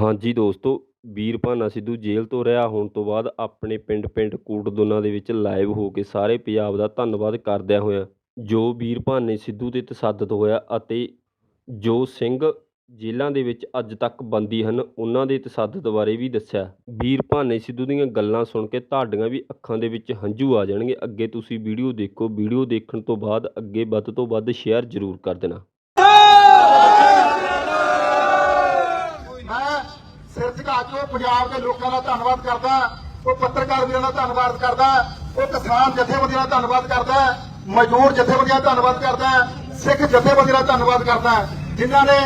ਹਾਂਜੀ ਦੋਸਤੋ ਵੀਰ ਭਾਨਾ ਸਿੱਧੂ ਜੇਲ੍ਹ ਤੋਂ ਰਿਹਾ ਹੋਣ ਤੋਂ ਬਾਅਦ ਆਪਣੇ ਪਿੰਡ ਪਿੰਡ ਕੋਟਦੁਨਾ ਦੇ ਵਿੱਚ ਲਾਈਵ ਹੋ ਕੇ ਸਾਰੇ ਪੰਜਾਬ ਦਾ ਧੰਨਵਾਦ ਕਰਦਿਆਂ ਹੋਇਆਂ, ਜੋ ਵੀਰ ਭਾਨੇ ਸਿੱਧੂ ਤੇ ਤਸ਼ੱਦਦ ਹੋਇਆ ਅਤੇ ਜੋ ਸਿੰਘ ਜੇਲ੍ਹਾਂ ਦੇ ਵਿੱਚ ਅੱਜ ਤੱਕ ਬੰਦੀ ਹਨ, ਉਹਨਾਂ ਦੇ ਤਸ਼ੱਦਦ ਬਾਰੇ ਵੀ ਦੱਸਿਆ। ਵੀਰ ਭਾਨੇ ਸਿੱਧੂ ਦੀਆਂ ਗੱਲਾਂ ਸੁਣ ਕੇ ਤੁਹਾਡੀਆਂ ਵੀ ਅੱਖਾਂ ਦੇ ਵਿੱਚ ਹੰਝੂ ਆ ਜਾਣਗੇ। ਅੱਗੇ ਤੁਸੀਂ ਵੀਡੀਓ ਦੇਖੋ, ਵੀਡੀਓ ਦੇਖਣ ਤੋਂ ਬਾਅਦ ਅੱਗੇ ਵੱਧ ਤੋਂ ਵੱਧ ਸ਼ੇਅਰ ਜ਼ਰੂਰ ਕਰ ਦੇਣਾ। ਸਿਰ ਝੁਕਾ ਕੇ ਉਹ ਪੰਜਾਬ ਦੇ ਲੋਕਾਂ ਦਾ ਧੰਨਵਾਦ ਕਰਦਾ ਉਹ ਪੱਤਰਕਾਰ ਵੀਰਾਂ ਦਾ ਧੰਨਵਾਦ ਕਰਦਾ ਉਹ ਕਿਸਾਨ ਜਥੇਬੰਦੀਆਂ ਦਾ ਧੰਨਵਾਦ ਕਰਦਾ ਮਜ਼ਦੂਰ ਜਥੇਬੰਦੀਆਂ ਦਾ ਧੰਨਵਾਦ ਕਰਦਾ ਸਿੱਖ ਜਥੇਬੰਦੀਆਂ ਦਾ ਧੰਨਵਾਦ ਕਰਦਾ ਜਿਨ੍ਹਾਂ ਨੇ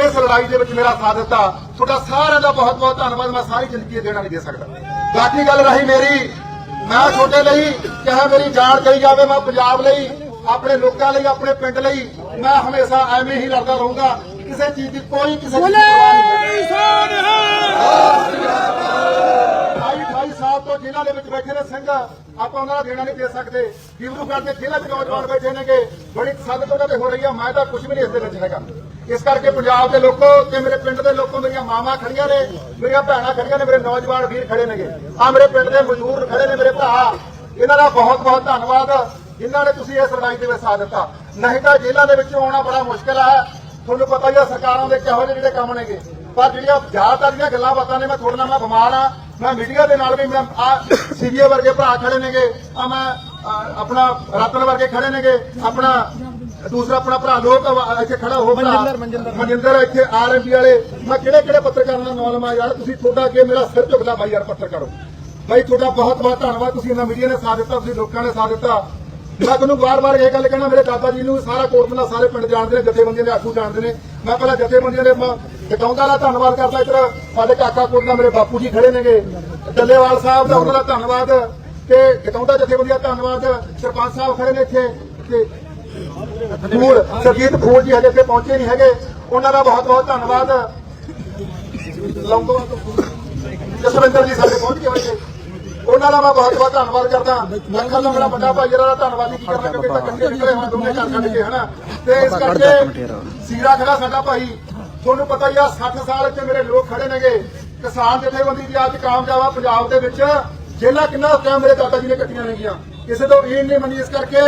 ਇਸ ਲੜਾਈ ਦੇ ਵਿੱਚ ਮੇਰਾ ਸਾਥ ਦਿੱਤਾ। ਤੁਹਾਡਾ ਸਾਰਿਆਂ ਦਾ ਬਹੁਤ ਬਹੁਤ ਧੰਨਵਾਦ, ਮੈਂ ਸਾਰੀ ਜ਼ਿੰਦਗੀ ਦੇਣਾ ਨਹੀਂ ਦੇ ਸਕਦਾ। ਬਾਕੀ ਗੱਲ ਰਹੀ ਮੇਰੀ, ਮੈਂ ਤੁਹਾਡੇ ਲਈ ਚਾਹੇ ਮੇਰੀ ਜਾਨ ਕਹੀ ਜਾਵੇ, ਮੈਂ ਪੰਜਾਬ ਲਈ, ਆਪਣੇ ਲੋਕਾਂ ਲਈ, ਆਪਣੇ ਪਿੰਡ ਲਈ, ਮੈਂ ਹਮੇਸ਼ਾ ਐਵੇਂ ਹੀ ਲੜਦਾ ਰਹੂੰਗਾ। ਕਿਸੇ ਚੀਜ਼ ਦੀ ਕੋਈ ਕਿਸੇ ਦੀ ਪਰਵਾਹ ਨਹੀਂ 28 ਸਾਲ ਤੋਂ ਜੇਲ੍ਹਾਂ ਦੇ ਵਿੱਚ ਬੈਠੇ ਨੇ ਸਿੰਘ। ਆਪਾਂ ਉਹਨਾਂ ਦਾ ਦੇਣਾ ਨਹੀਂ ਦੇ ਸਕਦੇ। ਡਿਬਰੂਗੜ੍ਹ ਦੇ ਜੇਲ੍ਹਾਂ 'ਚ ਨੌਜਵਾਨ ਬੈਠੇ ਨੇਗੇ। ਬੜੀ ਸਖਤ ਉਹਨਾਂ ਤੇ ਹੋ ਰਹੀ ਆ। ਮੈਂ ਤਾਂ ਕੁਝ ਵੀ ਨਹੀਂ ਇਸ ਦੇ ਵਿੱਚ ਹੈਗਾ। ਇਸ ਕਰਕੇ ਪੰਜਾਬ ਦੇ ਲੋਕੋ ਤੇ ਮੇਰੇ ਪਿੰਡ ਦੇ ਲੋਕੋ ਮੇਰੀਆਂ ਮਾਵਾਂ ਖੜੀਆਂ ਨੇ ਮੇਰੀਆਂ ਭੈਣਾਂ ਖੜੀਆਂ ਨੇ ਮੇਰੇ ਨੌਜਵਾਨ ਵੀਰ ਖੜੇ ਨੇਗੇ। ਆ ਮੇਰੇ ਪਿੰਡ ਦੇ ਮਜ਼ਦੂਰ ਖੜੇ ਨੇ ਮੇਰੇ ਭਰਾ। ਇਹਨਾਂ ਦਾ ਬਹੁਤ ਬਹੁਤ ਧੰਨਵਾਦ। ਜਿਨ੍ਹਾਂ ਨੇ ਤੁਸੀਂ ਇਸ ਲੜਾਈ ਦੇ ਵਿੱਚ ਸਾਥ ਦਿੱਤਾ। ਨਹੀਂ ਤਾਂ ਜੇਲ੍ਹਾਂ ਦੇ ਵਿੱਚੋਂ ਆਉਣਾ ਬੜਾ ਮੁਸ਼ਕਲ ਹੈ ਤੁਹਾਨੂੰ ਪਤਾ ਹੀ ਆ ਸਰਕਾਰਾਂ ਦੇ ਕਿਹੋ ਜਿਹੇ ਜਿਹੜੇ ਕੰਮ ਨੇਗੇ। ਪਰ ਜਿਹੜੀਆਂ ਜ਼ਿਆਦਾਤਰ ਦੀਆਂ ਗੱਲਾਂ ਬਾਤਾਂ ਨੇ ਮੈਂ ਤੁਹਾਡੇ ਨਾਲ ਮੈਂ ਬਿਮਾਰ ਆ ਮੈਂ ਮੀਡੀਆ ਦੇ ਨਾਲ ਵੀ ਮੈਂ ਆ ਸੀਬੀਏ ਵਰਗੇ ਭਰਾ ਖੜੇ ਨੇਗੇ। ਆ ਮੈਂ ਆਪਣਾ ਰਤਨ ਵਰਗੇ ਖੜੇ ਨੇਗੇ। ਆਪਣਾ ਦੂਸਰਾ ਆਪਣਾ ਭਰਾ ਲੋਕ ਇੱਥੇ ਖੜਾ ਹੋ ਭਰਾ। ਮਨਿੰਦਰ ਇੱਥੇ ਆਰਐਮਪੀ ਵਾਲੇ। ਮੈਂ ਕਿਹੜੇ ਕਿਹੜੇ ਪੱਤਰਕਾਰਾਂ ਦਾ ਨਾਮ ਲਵਾਂ ਯਾਰ? ਤੁਸੀਂ ਤੁਹਾਡਾ ਅੱਗੇ ਮੇਰਾ ਸਿਰ ਝੁਕਦਾ ਬਾਈ ਯਾਰ ਪੱਤਰਕਾਰੋ। ਬਾਈ ਤੁਹਾਡਾ ਬਹੁਤ ਬਹੁਤ ਧੰਨਵਾਦ। ਤੁਸੀਂ ਇਹਨਾਂ ਮੀਡੀਆ ਨੇ ਸਾਥ ਦਿੱਤਾ ਤੁਸੀਂ ਲੋਕਾਂ ਨੇ ਸਾਥ ਦਿੱਤਾ। ਮੈਂ ਤੁਹਾਨੂੰ ਵਾਰ-ਵਾਰ ਇਹ ਗੱਲ ਕਹਿਣਾ, ਮੇਰੇ ਦਾਦਾ ਜੀ ਨੂੰ ਸਾਰਾ ਕੋਟਮਲਾ ਸਾਰੇ ਪਿੰਡ ਜਾਣਦੇ ਨੇ, ਜਥੇਬੰਦੀਆਂ ਦੇ ਆਗੂ ਜਾਣਦੇ ਨੇ। ਮੈਂ ਪਹਿਲਾਂ ਜਥੇਬੰਦੀਆਂ ਦੇ ਟਿਕਾਉਂਦਾ ਦਾ ਧੰਨਵਾਦ ਕਰਦਾ ਇੱਧਰ ਸਾਡੇ ਕਾਕਾ ਕੋਟਲਾ ਮੇਰੇ ਬਾਪੂ ਜੀ ਖੜੇ ਨੇਗੇ। ਡੱਲੇਵਾਲ ਸਾਹਿਬ ਦਾ ਉਹਨਾਂ ਦਾ ਧੰਨਵਾਦ ਤੇ ਟਿਕਾਉਂਦਾ ਜਥੇਬੰਦੀਆਂ ਦਾ ਧੰਨਵਾਦ, ਸਰਪੰਚ ਸਾਹਿਬ ਖੜੇ ਨੇ ਇੱਥੇ ਤੇ ਫੂਲ ਸਰਜੀਤ ਫੂਲ ਜੀ ਹਜੇ ਇੱਥੇ ਪਹੁੰਚੇ ਨਹੀਂ ਹੈਗੇ, ਉਹਨਾਂ ਦਾ ਬਹੁਤ ਬਹੁਤ ਧੰਨਵਾਦ। ਲੰਗੋਵਾਲ ਤੋਂ ਜਸਵਿੰਦਰ ਜੀ ਸਾਡੇ ਪਹੁੰਚ ਗਏ ਹੋਏ ਉਹਨਾਂ ਦਾ ਮੈਂ ਬਹੁਤ ਬਹੁਤ ਧੰਨਵਾਦ ਕਰਦਾ। ਲੱਖਾਂ ਦਾ ਮੇਰਾ ਵੱਡਾ ਭਾਈ ਜਿਹੜਾ ਧੰਨਵਾਦ ਕੀ ਕਰਨਾ ਕਿਉਂਕਿ ਤਾਂ ਇਕੱਠੇ ਨਿਕਲੇ ਹੋਏ ਦੋਨੇ ਘਰ ਕੱਢ ਕੇ ਹਨਾ? ਤੇ ਇਸ ਕਰਕੇ ਸੀਰਾ ਖੜਾ ਸਾਡਾ ਭਾਈ। ਤੁਹਾਨੂੰ ਪਤਾ ਹੀ ਆ 60 ਸਾਲ ਇੱਥੇ ਮੇਰੇ ਲੋਕ ਖੜੇ ਨੇਗੇ। ਕਿਸਾਨ ਜਥੇਬੰਦੀ ਦੀ ਅੱਜ ਕਾਮਯਾਬ ਆ ਪੰਜਾਬ ਦੇ ਵਿੱਚ। ਜੇਲਾ ਕਿੰਨਾ ਟਾਈਮ ਮੇਰੇ ਦਾਦਾ ਜੀ ਨੇ ਕੱਟੀਆਂ ਨੇਗੀਆਂ। ਕਿਸੇ ਤੋਂ ਈਨ ਨਹੀਂ ਮੰਨੀ ਇਸ ਕਰਕੇ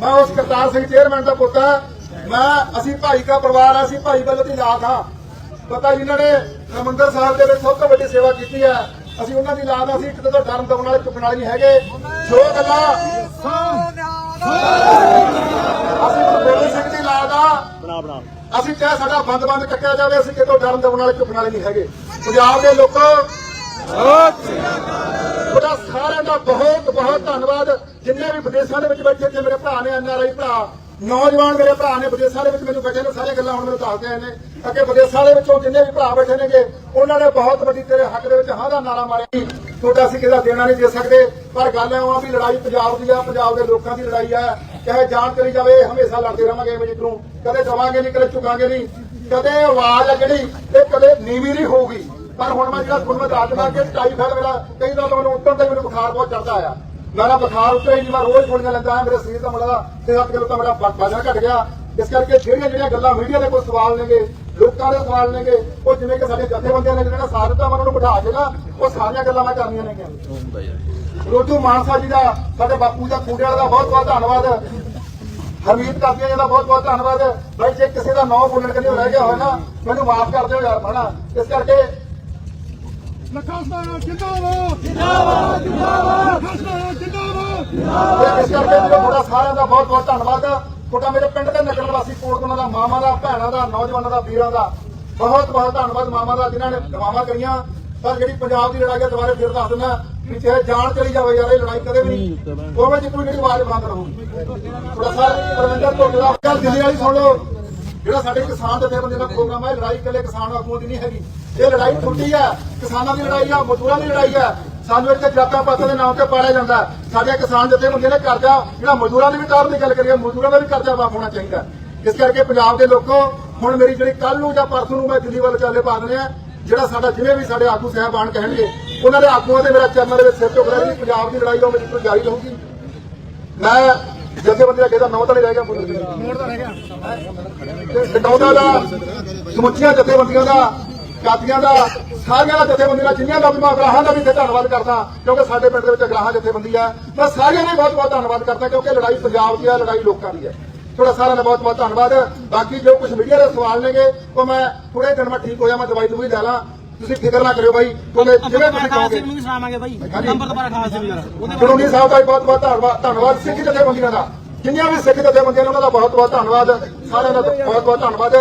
ਮੈਂ ਉਸ ਕਰਤਾਰ ਸਿੰਘ ਚੇਅਰਮੈਨ ਦਾ ਪੁੱਤ ਹਾਂ ਮੈਂ ਅਸੀਂ ਭਾਈ ਦਾ ਪਰਿਵਾਰ ਆ ਅਸੀਂ ਭਾਈ ਵੱਲੋਂ ਦੀ ਲਾਤ ਹਾਂ ਪਤਾ ਜਿਨ੍ਹਾਂ ਨੇ ਹਰਿਮੰਦਰ ਸਾਹਿਬ ਦੇ ਵਿੱਚ ਸਭ ਤੋਂ ਵੱਡੀ ਸੇਵਾ ਕੀਤੀ ਹੈ ਅਸੀਂ ਉਹਨਾਂ ਦੀ ਲਾਦ ਅਸੀਂ ਇੱਕ ਤੋਂ ਡਰਨ ਦਮਣ ਵਾਲੇ ਚੁੱਕਣ ਵਾਲੇ ਨਹੀਂ ਹੈਗੇ। ਜੋ ਗੱਲਾਂ ਅਸੀਂ ਗੁਰੂ ਗੋਬਿੰਦ ਸਿੰਘ ਦੀ ਲਾਦ ਆ ਅਸੀਂ ਚਾਹੇ ਸਾਡਾ ਬੰਦ ਬੰਦ ਕੱਟਿਆ ਜਾਵੇ ਅਸੀਂ ਕਿਤੋਂ ਡਰਨ ਦਮਣ ਵਾਲੇ ਚੁੱਕਣ ਵਾਲੇ ਨਹੀਂ ਹੈਗੇ। ਪੰਜਾਬ ਦੇ ਲੋਕੋ ਤੁਹਾਡਾ ਸਾਰਿਆਂ ਦਾ ਬਹੁਤ ਬਹੁਤ ਧੰਨਵਾਦ। ਜਿੰਨੇ ਵੀ ਵਿਦੇਸ਼ਾਂ ਦੇ ਵਿੱਚ ਬੈਠੇ ਤੇ ਮੇਰੇ ਭਰਾ ਨੇ ਐਨਆਰਆਈ ਭਰਾ ਨੌਜਵਾਨ ਮੇਰੇ ਭਰਾ ਨੇ ਵਿਦੇਸ਼ਾਂ ਦੇ ਵਿੱਚ ਮੈਨੂੰ ਬੈਠੇ ਨੇ ਸਾਰੀਆਂ ਗੱਲਾਂ ਹੁਣ ਮੈਨੂੰ ਦੱਸਦੇ ਆਏ ਨੇ। ਅੱਗੇ ਵਿਦੇਸ਼ਾਂ ਦੇ ਵਿੱਚੋਂ ਜਿੰਨੇ ਵੀ ਭਰਾ ਬੈਠੇ ਨੇਗੇ, ਉਹਨਾਂ ਨੇ ਬਹੁਤ ਵੱਡੀ ਤੇਰੇ ਹੱਕ ਦੇ ਵਿੱਚ ਹਾਂ ਦਾ ਨਾਰਾ ਮਾਰਿਆ। ਤੁਹਾਡਾ ਅਸੀਂ ਕਿਹਦਾ ਦੇਣਾ ਨਹੀਂ ਦੇ ਸਕਦੇ, ਪਰ ਗੱਲ ਇਹ ਆ ਵੀ ਲੜਾਈ ਪੰਜਾਬ ਦੀ ਆ, ਪੰਜਾਬ ਦੇ ਲੋਕਾਂ ਦੀ ਲੜਾਈ ਆ। ਚਾਹੇ ਜਾਨ ਚਲੀ ਜਾਵੇ, ਹਮੇਸ਼ਾ ਲੜਦੇ ਰਵਾਂਗੇ ਐਵੇਂ ਨੂੰ ਕਦੇ ਦਵਾਂਗੇ ਨਹੀਂ, ਕਦੇ ਝੁਕਾਂਗੇ ਨਹੀਂ। ਕਦੇ ਆਵਾਜ਼ ਆ ਜਿਹੜੀ ਇਹ ਕਦੇ ਨੀਵੀਂ ਨਹੀਂ ਹੋਊਗੀ। ਪਰ ਹੁਣ ਮੈਂ ਜਿਹੜਾ ਤੁਹਾਨੂੰ ਮੈਂ ਦੱਸ ਦਿੰਦਾ ਕਿ ਟਾਈਫਾਇਡ ਮੇਰਾ, ਕਈ ਦਿਨਾਂ ਤੋਂ ਮੈਨੂੰ ਉੱਤਰ ਤੇ ਮੈਨੂੰ ਬੁਖਾਰ ਬਹੁਤ ਚੜਦਾ ਆ। ਮੇਰਾ ਬੁਖਾਰ ਉੱਤੇ ਹੀ ਮੈਂ ਰੋਜ਼ ਗੋਲੀਆਂ ਲੈਂਦਾ ਮੇਰੇ ਸਰੀਰ ਦਾ ਮੁੰਡਾ ਤੇ ਹੱਥ ਕਿਲੋ ਤਾਂ ਮੇਰਾ ਬ- ਵਜ਼ਨ ਘਟ ਗਿਆ। ਇਸ ਕਰਕੇ ਜਿਹੜੀਆਂ ਜਿਹੜੀਆਂ ਗੱਲਾਂ ਮੀਡੀਆ ਦੇ ਕੋਈ ਸਵਾਲ ਨੇਗੇ ਲੋਕਾਂ ਦੇ ਸਵਾਲ ਨੇਗੇ। ਉਹ ਜਿਵੇਂ ਕਿ ਸਾਡੇ ਜਥੇਬੰਦੀਆਂ ਨੇ ਜਿਹੜਾ ਸਾਥ ਦਿੱਤਾ ਉਹਨਾਂ ਨੂੰ ਬਿਠਾ ਕੇ ਨਾ ਉਹ ਸਾਰੀਆਂ ਗੱਲਾਂ ਮੈਂ ਕਰਨੀਆਂ ਨੇਗੀਆਂ। ਰੋਜੂ ਮਾਨਸਾ ਜੀ ਦਾ ਸਾਡੇ ਬਾਪੂ ਦਾ ਖੂਡੇ ਵਾਲਾ ਦਾ ਬਹੁਤ ਬਹੁਤ ਧੰਨਵਾਦ। ਹਰਮੀਤ ਕਾਪੀਆਂ ਜੀ ਦਾ ਬਹੁਤ ਬਹੁਤ ਧੰਨਵਾਦ। ਬਾਈ ਜੇ ਕਿਸੇ ਦਾ ਨਾਂ ਬੋਲਣ ਕਦੇ ਰਹਿ ਗਿਆ ਹੋਇਆ ਨਾ ਮੈਨੂੰ ਮਾਫ ਕਰ ਦਿਓ ਯਾਰ ਹਨਾ? ਇਸ ਕਰਕੇ ਲਖਾਸਤਾਨਾ ਜਿੰਦਾਬਾਦ। ਜਿੰਦਾਬਾਦ ਜਿੰਦਾਬਾਦ। ਲਖਾਸਤਾਨਾ ਜਿੰਦਾਬਾਦ। ਤੇ ਇਸ ਕਰਕੇ ਮੇਰੇ ਮੁੰਡਾ ਸਾਰਿਆਂ ਦਾ ਬਹੁਤ ਬਹੁਤ ਧੰਨਵਾਦ। ਤੁਹਾਡਾ ਮੇਰੇ ਪਿੰਡ ਦੇ ਨਗਰ ਨਿਵਾਸੀ ਕੋਟਕੋਨਾ ਦਾ ਮਾਮਾ ਦਾ ਭੈਣਾਂ ਦਾ ਨੌਜਵਾਨਾਂ ਦਾ ਵੀਰਾਂ ਦਾ ਬਹੁਤ ਬਹੁਤ ਧੰਨਵਾਦ ਮਾਮਾ ਦਾ ਜਿਨ੍ਹਾਂ ਨੇ ਦਵਾਵਾਂ ਕਰੀਆਂ। ਪਰ ਜਿਹੜੀ ਪੰਜਾਬ ਦੀ ਲੜਾਈ ਹੈ ਦੁਬਾਰੇ ਫਿਰ ਦੱਸ ਦਿੰਦਾ ਵੀ ਚਾਹੇ ਜਾਨ ਚਲੀ ਜਾਵੇ ਯਾਰ ਇਹ ਲੜਾਈ ਕਦੇ ਵੀ ਨਹੀਂ ਦੋਵੇਂ ਜਿੱਤੂ ਜਿਹੜੀ ਆਵਾਜ਼ ਬੰਦ ਰਹੂਗੀ ਥੋੜਾ ਸਾ ਪਰਵਿੰਦਰ ਤੋਂ ਜਿਹੜਾ ਗੱਲ ਦਿੱਲੀ ਵਾਲੀ ਸੁਣ ਲਓ। ਜਿਹੜਾ ਸਾਡੇ ਕਿਸਾਨ ਜਥੇਬੰਦੀ ਦਾ ਪ੍ਰੋਗਰਾਮ ਹੈ ਲੜਾਈ ਇਕੱਲੇ ਕਿਸਾਨ ਆਗੂਆਂ ਦੀ ਨਹੀਂ ਹੈਗੀ। ਇਹ ਲੜਾਈ ਛੋਟੀ ਹੈ ਕਿਸਾਨਾਂ ਦੀ ਲੜਾਈ ਆ ਮਜ਼ਦੂਰਾਂ ਦੀ ਲੜਾਈ ਹੈ ਸਾਨੂੰ ਇੱਥੇ ਜਾਤਾਂ ਪਾਤਾਂ ਦੇ ਨਾਮ ਤੇ ਪਾਲਿਆ ਜਾਂਦਾ। ਸਾਡੇ ਕਿਸਾਨ ਜਥੇਬੰਦੀ ਨੇ ਕਰਜ਼ਾ ਜਿਹੜਾ ਮਜ਼ਦੂਰਾਂ ਦੀ ਵੀ ਤਾਰ ਦੀ ਗੱਲ ਕਰੀਏ ਮਜ਼ਦੂਰਾਂ ਦਾ ਵੀ ਕਰਜ਼ਾ ਮਾਫ ਹੋਣਾ ਚਾਹੀਦਾ। ਇਸ ਕਰਕੇ ਪੰਜਾਬ ਦੇ ਲੋਕੋ ਹੁਣ ਮੇਰੀ ਜਿਹੜੀ ਕੱਲ ਨੂੰ ਜਾਂ ਪਰਸੋਂ ਨੂੰ ਮੈਂ ਦਿੱਲੀ ਵੱਲ ਚਾਲੇ ਪਾ ਦਨੇ ਆ ਜਿਹੜਾ ਸਾਡਾ ਜਿਵੇਂ ਵੀ ਸਾਡੇ ਆਗੂ ਸਹਿਬਾਨ ਕਹਿਣਗੇ ਉਹਨਾਂ ਦੇ ਆਗੂਆਂ ਦੇ ਮੇਰਾ ਚਰਨਾਂ ਦੇ ਸਿਰ ਝੁਕ ਰਿਹਾ ਜੀ ਪੰਜਾਬ ਦੀ ਲੜਾਈ ਉਹ ਮੇਰੀ ਕੋਈ ਜਾਰੀ ਰਹੂਗੀ ਮੈਂ ਜਥੇਬੰਦੀ ਦਾ ਕਿਹਦਾ ਨਾਮ ਤਾਂ ਨਹੀਂ ਰਹਿ ਗਿਆ ਮੋੜ ਤਾਂ ਰਹਿ ਗਿਆ ਦਾ ਸਮੁੱਚੀਆਂ ਜਥੇਬੰਦੀਆਂ ਦਾ ਜਾਤੀਆਂ ਦਾ ਸਾਰੀਆਂ ਦਾ ਜਥੇਬੰਦੀਆਂ ਦਾ ਜਿੰਨੀਆਂ ਦਾ ਵੀ ਮੈਂ ਅਗਰਾਹਾਂ ਦਾ ਵੀ ਇੱਥੇ ਧੰਨਵਾਦ ਕਰਦਾ ਕਿਉਂਕਿ ਸਾਡੇ ਪਿੰਡ ਦੇ ਵਿੱਚ ਅਗਰਾਹਾਂ ਜਥੇਬੰਦੀ ਹੈ ਮੈਂ ਸਾਰਿਆਂ ਦਾ ਹੀ ਬਹੁਤ ਬਹੁਤ ਧੰਨਵਾਦ ਕਰਦਾ ਕਿਉਂਕਿ ਲੜਾਈ ਪੰਜਾਬ ਦੀ ਹੈ ਲੜਾਈ ਲੋਕਾਂ ਦੀ ਹੈ ਤੁਹਾਡਾ ਸਾਰਿਆਂ ਦਾ ਬਹੁਤ ਬਹੁਤ ਧੰਨਵਾਦ। ਬਾਕੀ ਜੋ ਕੁਝ ਮੀਡੀਆ ਦੇ ਸਵਾਲ ਨੇਗੇ ਉਹ ਮੈਂ ਥੋੜੇ ਦਿਨ ਮੈਂ ਠੀਕ ਹੋਇਆ ਮੈਂ ਦਵਾਈ ਦਵਾਈ ਲੈ ਲਾਂ। ਤੁਸੀਂ ਫਿਕਰ ਨਾ ਕਰਿਓ ਬਾਈ ਕਿਉਂਕਿ ਜਿਵੇਂ ਤੁਸੀਂ ਕਹੋਗੇ। ਨੂੰ ਵੀ ਸਲਾਮਾਂਗੇ ਬਾਈ। ਨੰਬਰ ਦੁਬਾਰਾ ਖਾਸ ਸਿੰਘ ਯਾਰ ਉਹਦੇ ਸਾਹਿਬ ਦਾ ਬਹੁਤ ਬਹੁਤ ਧੰਨਵਾਦ ਧੰਨਵਾਦ ਸਿੱਖ ਜਥੇਬੰਦੀਆਂ ਦਾ। ਜਿੰਨੀਆਂ ਵੀ ਸਿੱਖ ਜਥੇਬੰਦੀਆਂ ਨੇ ਉਹਨਾਂ ਦਾ ਬਹੁਤ ਬਹੁਤ ਧੰਨਵਾਦ। ਸਾਰਿਆਂ ਦਾ ਬਹੁਤ ਬਹੁਤ ਧੰਨਵਾਦ।